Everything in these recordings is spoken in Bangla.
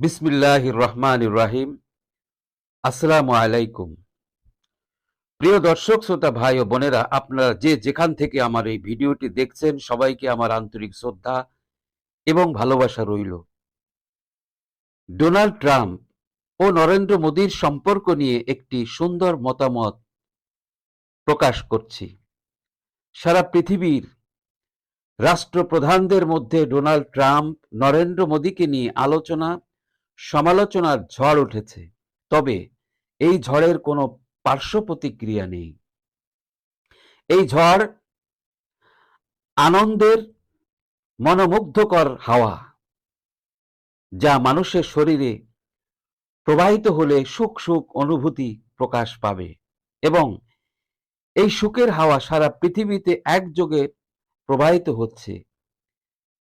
বিসমিল্লাহ রহমান রাহিম। আসসালামু আলাইকুম। প্রিয় দর্শক, শ্রোতা, ভাই ও বোনেরা, আপনারা যে যেখান থেকে আমার এই ভিডিওটি দেখছেন, সবাইকে আমার আন্তরিক শ্রদ্ধা এবং ভালোবাসা রইল। ডোনাল্ড ট্রাম্প ও নরেন্দ্র মোদীর সম্পর্ক নিয়ে একটি সুন্দর মতামত প্রকাশ করছি। সারা পৃথিবীর রাষ্ট্রপ্রধানদের মধ্যে ডোনাল্ড ট্রাম্প, নরেন্দ্র মোদীকে নিয়ে আলোচনা সমালোচনার ঝড় উঠেছে। তবে এই ঝড়ের কোনো পার্শ্ব প্রতিক্রিয়া নেই। এই ঝড় আনন্দের মনোমুগ্ধকর হাওয়া, যা মানুষের শরীরে প্রবাহিত হলে সুখ সুখ অনুভূতি প্রকাশ পাবে এবং এই সুখের হাওয়া সারা পৃথিবীতে একযোগে প্রবাহিত হচ্ছে।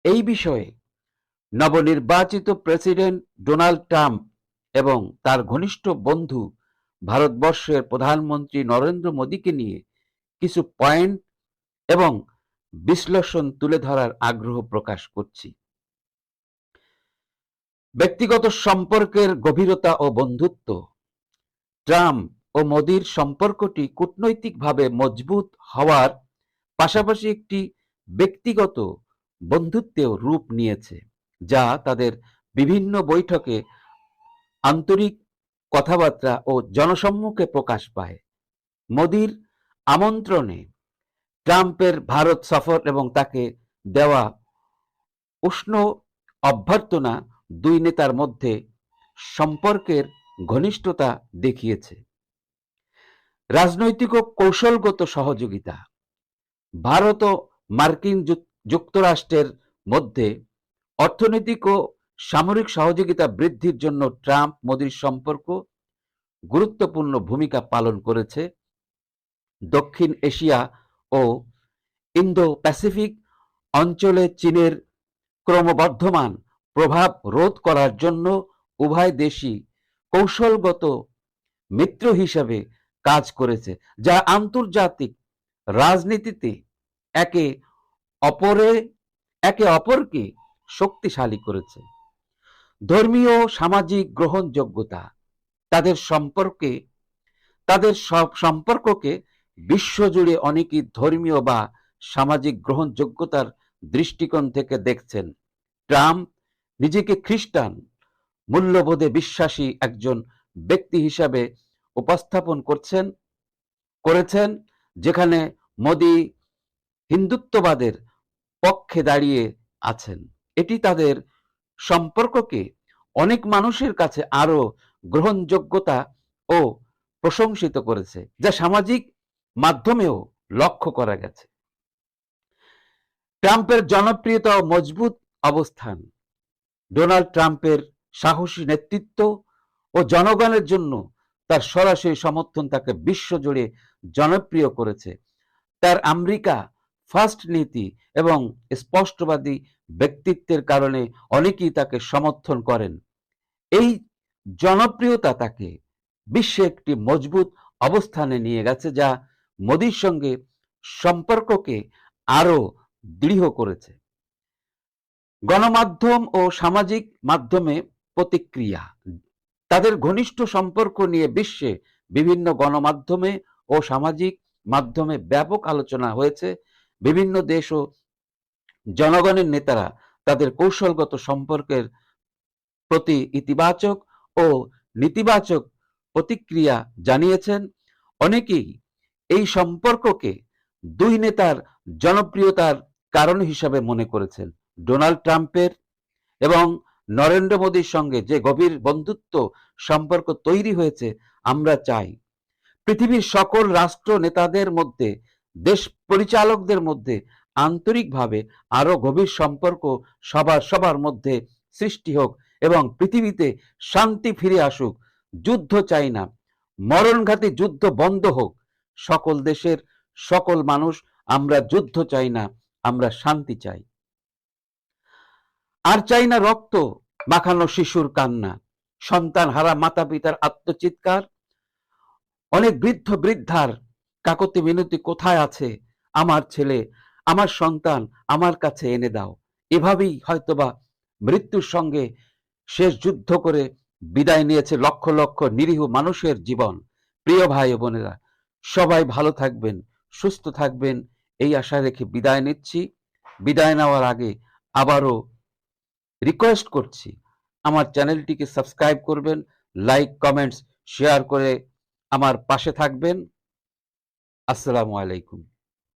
এই বিষয়ে নবনির্বাচিত প্রেসিডেন্ট ডোনাল্ড ট্রাম্প এবং তার ঘনিষ্ঠ বন্ধু ভারতবর্ষের প্রধানমন্ত্রী নরেন্দ্র মোদীকে নিয়ে কিছু পয়েন্ট এবং বিশ্লেষণ তুলে ধরার আগ্রহ প্রকাশ করছি। ব্যক্তিগত সম্পর্কের গভীরতা ও বন্ধুত্ব। ট্রাম্প ও মোদীর সম্পর্কটি কূটনৈতিকভাবে মজবুত হওয়ার পাশাপাশি একটি ব্যক্তিগত বন্ধুত্বেও রূপ নিয়েছে। যা তাদের বিভিন্ন বৈঠকে আন্তরিক কথাবার্তা ও জনসম্মুখে প্রকাশ পায়। মোদির আমন্ত্রণে ট্রাম্পের ভারত সফর এবং তাকে দেওয়া উষ্ণ অভ্যর্থনা দুই নেতার মধ্যে সম্পর্কের ঘনিষ্ঠতা দেখিয়েছে। রাজনৈতিক ও কৌশলগত সহযোগিতা। ভারত ও মার্কিন যুক- যুক্তরাষ্ট্রের মধ্যে অর্থনৈতিক ও সামরিক সহযোগিতা বৃদ্ধির জন্য ট্রাম্প মোদির সম্পর্ক গুরুত্বপূর্ণ ভূমিকা পালন করেছে। দক্ষিণ এশিয়া ও ইন্দো প্যাসিফিক অঞ্চলে চীনের ক্রমবর্ধমান প্রভাব রোধ করার জন্য উভয় দেশই কৌশলগত মিত্র হিসাবে কাজ করেছে, যা আন্তর্জাতিক রাজনীতিতে একে অপরে, একে অপরকে শক্তিশালী করেছে। ধর্মীয়, সামাজিক গ্রহণযোগ্যতা তাদের সম্পর্কে, তাদের সব সম্পর্ককে বিশ্বজুড়ে অনেকেই ধর্মীয় বা সামাজিক গ্রহণযোগ্যতার দৃষ্টিকোণ থেকে দেখছেন। ট্রাম্প নিজেকে খ্রিস্টান, মূল্যবোধে বিশ্বাসী একজন ব্যক্তি হিসাবে উপস্থাপন করছেন, করেছেন, যেখানে মোদি হিন্দুত্ববাদের পক্ষে দাঁড়িয়ে আছেন। এটি তাদের সম্পর্ককে অনেক মানুষের কাছে আরও গ্রহণযোগ্যতা ও প্রশংসিত করেছে, যা সামাজিক মাধ্যমেও লক্ষ্য করা গেছে। ট্রাম্পের জনপ্রিয়তা ও মজবুত অবস্থান, ডোনাল্ড ট্রাম্পের সাহসী নেতৃত্ব ও জনগণের জন্য তার সরাসরি সমর্থন তাকে বিশ্বজুড়ে জনপ্রিয় করেছে। তার আমেরিকা ফার্স্ট নীতি এবং স্পষ্টবাদী ব্যক্তিত্বের কারণে অনেকেই তাকে সমর্থন করেন। এই জনপ্রিয়তা তাকে বিশ্বে একটি মজবুত অবস্থানে নিয়ে গেছে যা মোদির সঙ্গে সম্পর্ককে আরও দৃঢ় করেছে। গণমাধ্যম ও সামাজিক মাধ্যমে প্রতিক্রিয়া। তাদের ঘনিষ্ঠ সম্পর্ক নিয়ে বিশ্বে বিভিন্ন গণমাধ্যমে ও সামাজিক মাধ্যমে ব্যাপক আলোচনা হয়েছে। বিভিন্ন দেশ ও জনগণের নেতারা তাদের কৌশলগত সম্পর্কের প্রতি ইতিবাচক ও নেতিবাচক প্রতিক্রিয়া জানিয়েছেন। অনেকেই এই সম্পর্ককে দুই নেতার জনপ্রিয়তার কারণ হিসাবে মনে করেছেন। ডোনাল্ড ট্রাম্পের এবং নরেন্দ্র মোদীর সঙ্গে যে গভীর বন্ধুত্ব সম্পর্ক তৈরি হয়েছে, আমরা চাই। পৃথিবীর সকল রাষ্ট্র নেতাদের মধ্যে দেশ পরিচালকদের মধ্যে আন্তরিকভাবে আরও গভীর সম্পর্ক সবার সবার মধ্যে সৃষ্টি হোক এবং পৃথিবীতে শান্তি ফিরে আসুক, যুদ্ধ চাই না মরণঘাতী যুদ্ধ বন্ধ হোক, সকল দেশের সকল মানুষ আমরা যুদ্ধ চাই না, আমরা শান্তি চাই। আর চাই না রক্ত, মাখানো শিশুর কান্না, সন্তান হারা মাতা পিতার আত্মচিৎকার, অনেক বৃদ্ধ বৃদ্ধার কাকতি মিনতি কোথায় আছে? আমার ছেলে, আমার সন্তান আমার কাছে এনে দাও। এভাবেই হয়তোবা মৃত্যুর সঙ্গে শেষ যুদ্ধ করে বিদায় নিয়েছে লক্ষ লক্ষ নিরীহ মানুষের জীবন। প্রিয় ভাই বোনেরা, সবাই ভালো থাকবেন, সুস্থ থাকবেন, এই আশা রেখে বিদায় নিচ্ছি। বিদায় নেওয়ার আগে আবারও রিকোয়েস্ট করছি, আমার চ্যানেলটিকে সাবস্ক্রাইব করবেন লাইক কমেন্টস শেয়ার করে আমার পাশে থাকবেন। আসসালামু আলাইকুম।